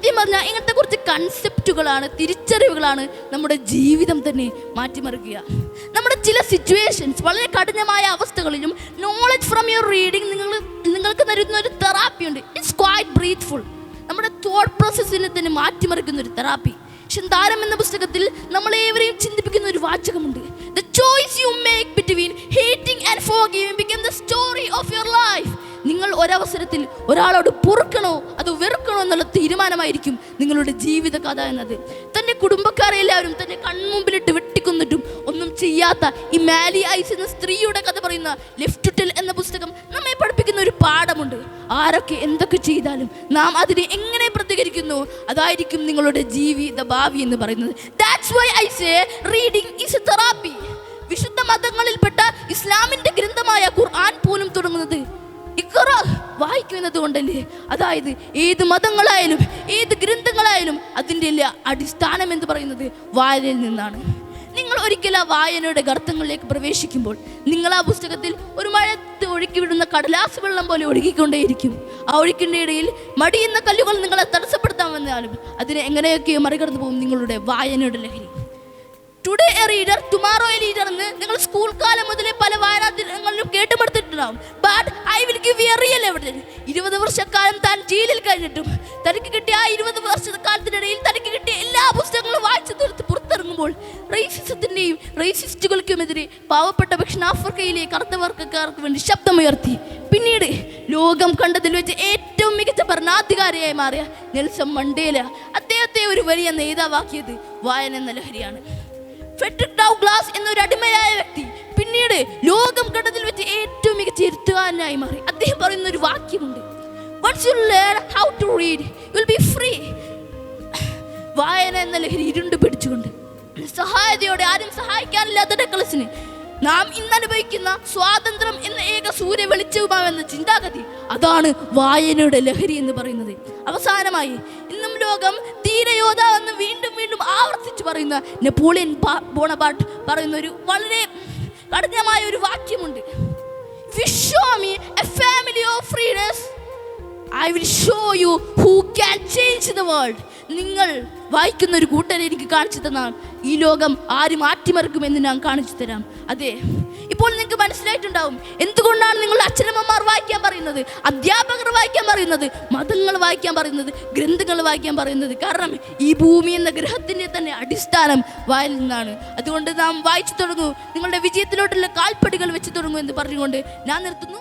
സത്യം പറഞ്ഞാൽ ഇങ്ങനത്തെ കുറച്ച് കൺസെപ്റ്റുകളാണ് തിരിച്ചറിവുകളാണ് നമ്മുടെ ജീവിതം തന്നെ മാറ്റിമറിക്കുക. നമ്മുടെ ചില സിറ്റുവേഷൻസ് വളരെ കഠിനമായ അവസ്ഥകളിലും നോളജ് ഫ്രം യുവർ റീഡിങ് നിങ്ങൾ നിങ്ങൾക്ക് തരുന്ന ഒരു തെറാപ്പി ഉണ്ട്. ഇറ്റ്സ് ക്വൈറ്റ് ബ്രീത്ത്ഫുൾ നമ്മുടെ തോട്ട് പ്രോസസ്സിനെ തന്നെ മാറ്റിമറിക്കുന്ന ഒരു തെറാപ്പി ചിന്താരം എന്ന പുസ്തകത്തിൽ നമ്മളേവരെയും ചിന്തിപ്പിക്കുന്ന ഒരു വാചകമുണ്ട്. The choice you make between hating and forgiving become the story of your life നിങ്ങൾ ഒരവസരത്തിൽ ഒരാളോട് പൊറുക്കണോ അത് വെറുക്കണോ എന്നുള്ള തീരുമാനമായിരിക്കും നിങ്ങളുടെ ജീവിത കഥ എന്നത്. തന്റെ കുടുംബക്കാരെ എല്ലാവരും തന്നെ കൺമുമ്പിലിട്ട് വെട്ടിക്കൊന്നിട്ടും ഒന്നും ചെയ്യാത്ത ഈ മാലി ഐസ് എന്ന സ്ത്രീയുടെ കഥ പറയുന്ന ലെഫ്റ്റ് ടിൽ എന്ന പുസ്തകം നമ്മെ പഠിപ്പിക്കുന്ന ഒരു പാഠമുണ്ട്. ആരൊക്കെ എന്തൊക്കെ ചെയ്താലും നാം അതിനെ എങ്ങനെ പ്രതികരിക്കുന്നു? അതായിരിക്കും നിങ്ങളുടെ ജീവിത ഭാവി എന്ന് പറയുന്നത്. That's why I say reading a therapy വിശുദ്ധ മതങ്ങളിൽപ്പെട്ട ഇസ്ലാമിന്റെ ഗ്രന്ഥമായ ഖുർആൻ പോലും വായിക്കുന്നത് കൊണ്ടല്ലേ അതായത് ഏത് മതങ്ങളായാലും ഏത് ഗ്രന്ഥങ്ങളായാലും അതിന്റെ അടിസ്ഥാനം എന്ന് പറയുന്നത് വായനയിൽ നിന്നാണ്. നിങ്ങൾ ഒരിക്കൽ ആ വായനയുടെ ഗർത്തങ്ങളിലേക്ക് പ്രവേശിക്കുമ്പോൾ നിങ്ങൾ ആ പുസ്തകത്തിൽ ഒരു മഴത്ത് ഒഴുക്കി വിടുന്ന കടലാസ് വെള്ളം പോലെ ഒഴുകിക്കൊണ്ടേയിരിക്കും. ആ ഒഴുക്കിന്റെ ഇടയിൽ മടിയുന്ന കല്ലുകൾ നിങ്ങളെ തടസ്സപ്പെടുത്താൻ വന്നാലും അതിനെ എങ്ങനെയൊക്കെയോ മറികടന്നു പോകും നിങ്ങളുടെ വായനയുടെ ലഹരി. Today a reader tomorrow a leader എന്ന് നിങ്ങൾ സ്കൂൾ കാലം മുതലേ പല വായനാ ദിനങ്ങളിലും കേട്ടുപെടുത്തിട്ടുണ്ടാവും but I will give a real evidence ഇരുപത് വർഷക്കാലം താൻ ജയിലിൽ കഴിഞ്ഞിട്ടും തനിക്ക് കിട്ടിയ ആ ഇരുപത് വർഷക്കാലത്തിനിടയിൽ തനിക്ക് കിട്ടിയ എല്ലാ പുസ്തകങ്ങളും വായിച്ചു തീർത്ത് പുറത്തിറങ്ങുമ്പോൾ റേസിസത്തിന്റെയും റേസിസ്റ്റുകൾക്കുമെതിരെ പാവപ്പെട്ട ദക്ഷിണാഫ്രിക്കയിലെ കറുത്തവർക്കാർക്ക് വേണ്ടി ശബ്ദമുയർത്തി. പിന്നീട് ലോകം കണ്ടതിൽ വെച്ച് ഏറ്റവും മികച്ച ഭരണാധികാരിയായി മാറിയ നെൽസൺ മണ്ടേല അദ്ദേഹത്തെ ഒരു വലിയ നേതാവാക്കിയത് വായന എന്ന ലഹരിയാണ്. ഫെഡറിക് ഡൗഗ്ലാസ് എന്നൊരു അടിമയായ വ്യക്തി പിന്നീട് ലോകം കണ്ടതിൽ വെച്ച് ഏറ്റവും മികച്ച എഴുത്തുകാരനായി മാറി. അദ്ദേഹം പറയുന്ന ഒരു വാക്യമുണ്ട്. Once you learn how to read you will be free വായന എന്ന ലഹരി ഇരുണ്ട് പിടിച്ചുകൊണ്ട് സഹായതയോടെ ആരും സഹായിക്കാനില്ലാത്ത ഡെക്കളസിന് നാം ഇന്ന് അനുഭവിക്കുന്ന സ്വാതന്ത്ര്യം എന്ന ഏക സൂര്യ വെളിച്ചവുമാവെന്ന ചിന്താഗതി അതാണ് വായനയുടെ ലഹരി എന്ന് പറയുന്നത്. അവസാനമായി ഇന്നും ലോകം ധീരയോധാവെന്ന് വീണ്ടും വീണ്ടും ആവർത്തിച്ച് പറയുന്ന നെപ്പോളിയൻ ബോണപാട്ട് പറയുന്ന ഒരു വളരെ കഠിനമായ ഒരു വാക്യമുണ്ട്. We show a family of readers I will show you who can change the world നിങ്ങൾ വായിക്കുന്ന ഒരു കൂട്ടരെ എനിക്ക് കാണിച്ചു തന്നാൽ ഈ ലോകം ആര് മാറ്റിമറിക്കുമെന്ന് ഞാൻ കാണിച്ചു തരാം. അതെ ഇപ്പോൾ നിങ്ങൾക്ക് മനസ്സിലായിട്ടുണ്ടാവും എന്തുകൊണ്ടാണ് നിങ്ങളുടെ അച്ഛനമ്മമാർ വായിക്കാൻ പറയുന്നത് അധ്യാപകർ വായിക്കാൻ പറയുന്നത് മതങ്ങൾ വായിക്കാൻ പറയുന്നത് ഗ്രന്ഥങ്ങൾ വായിക്കാൻ പറയുന്നത്. കാരണം ഈ ഭൂമി എന്ന ഗ്രഹത്തിന്റെ തന്നെ അടിസ്ഥാനം വായിൽ നിന്നാണ്. അതുകൊണ്ട് നാം വായിച്ചു തുടങ്ങൂ. നിങ്ങളുടെ വിജയത്തിലോട്ടുള്ള കാൽപ്പടികൾ വെച്ച് തുടങ്ങൂ എന്ന് പറഞ്ഞുകൊണ്ട് ഞാൻ നിർത്തുന്നു.